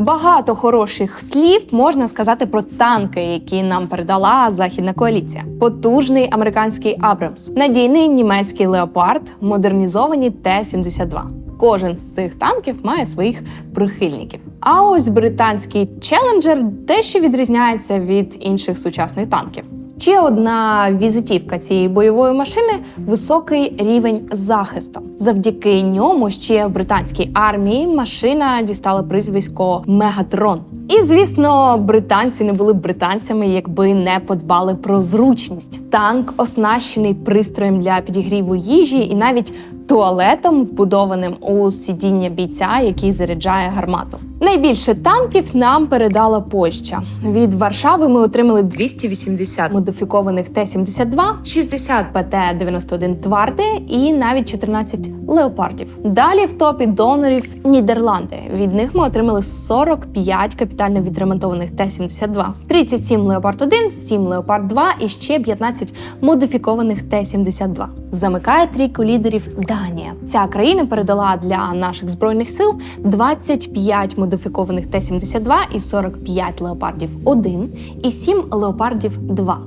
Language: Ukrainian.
Багато хороших слів можна сказати про танки, які нам передала західна коаліція. Потужний американський Абрамс, надійний німецький леопард, модернізовані Т-72. Кожен з цих танків має своїх прихильників. А ось британський Челенджер дещо відрізняється від інших сучасних танків. Ще одна візитівка цієї бойової машини високий рівень захисту. Завдяки ньому ще в британській армії машина дістала прізвисько Мегатрон. І звісно, британці не були б британцями, якби не подбали про зручність. Танк оснащений пристроєм для підігріву їжі і навіть туалетом, вбудованим у сидіння бійця, який заряджає гармату. Найбільше танків нам передала Польща. Від Варшави ми отримали 280 модифікованих Т-72, 60 ПТ-91 Тварди і навіть 14 леопардів. Далі в топі донорів Нідерланди. Від них ми отримали 45 капітально відремонтованих Т-72, 37 Леопард 1, 7 Леопард 2 і ще 15 модифікованих Т-72. Замикає трійку лідерів Данія. Ця країна передала для наших збройних сил 25 модифікованих Т-72 і 45 леопардів 1 і 7 леопардів 2.